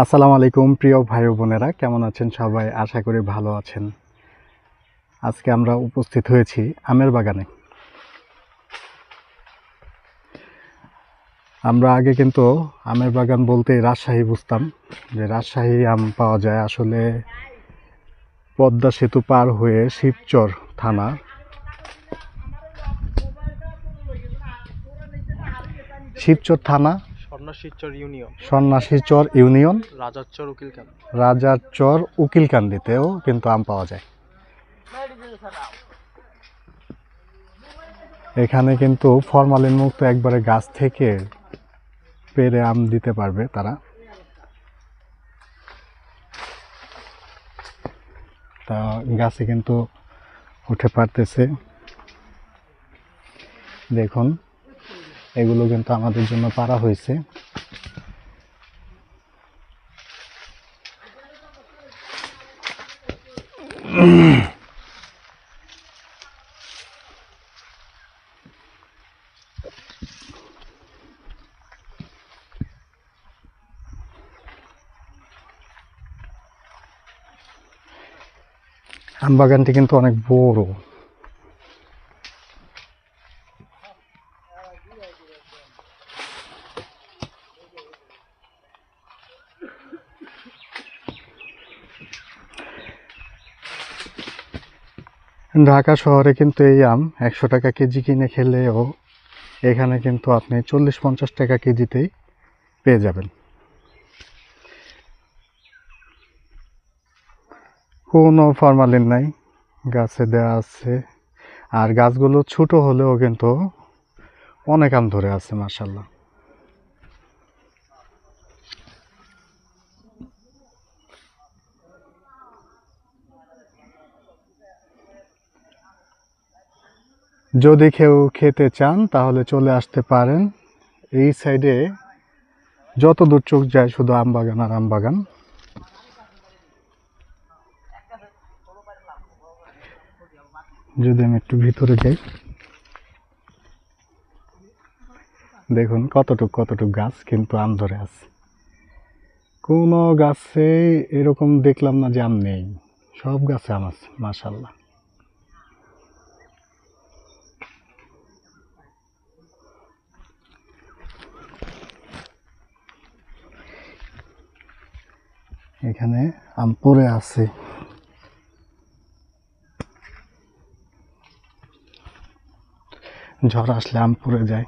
আসসালামু আলাইকুম, প্রিয় ভাই বোনেরা। কেমন আছেন সবাই? আশা করি ভালো আছেন। আজকে আমরা উপস্থিত হয়েছি আমের বাগানে। আমরা আগে কিন্তু আমের বাগান বলতে রাজশাহী বুঝতাম, যে রাজশাহী আম পাওয়া যায় আসলে পদ্মা সেতু পার হয়ে শিবচর থানা। শিবচর থানা স্বর্ণশিরচর ইউনিয়ন। সন্ন্যাসীচর ইউনিয়ন। রাজারচর উকিল কেন রাজার চর উকিলকান্দিতেও কিন্তু আম পাওয়া যায়। এখানে কিন্তু ফরমালিন মুক্ত একবারে গাছ থেকে পেরে আম দিতে পারবে তারা। তা গাছে কিন্তু উঠে পারতেছে। দেখুন। এগুলো কিন্তু আমাদের জন্য পারা হয়েছে। আম বাগানটি কিন্তু অনেক বড়। ঢাকা শহরে কিন্তু এই আম একশো টাকা কেজি কিনে খেলেও এখানে কিন্তু আপনি চল্লিশ পঞ্চাশ টাকা কেজিতেই পেয়ে যাবেন। কোনো ফরমালিন নাই, গাছে দেওয়া আছে। আর গাছগুলো ছোটো হলেও কিন্তু অনেক আম ধরে আছে মার্শাল্লাহ যদি কেউ খেতে চান, তাহলে চলে আসতে পারেন। এই সাইডে যত দূর চোখ যায় শুধু আম বাগান আর আম বাগান। যদি আমি একটু ভিতরে যাই। দেখুন কতটুক কতটুক গাছ কিন্তু আম ধরে আছে। কোনো গাছে এরকম দেখলাম না যে আম নেই। সব গাছে আম আছে মাশাল্লাহ এখানে আম পরে আছে। ঝড় আসলে আম পরে যায়।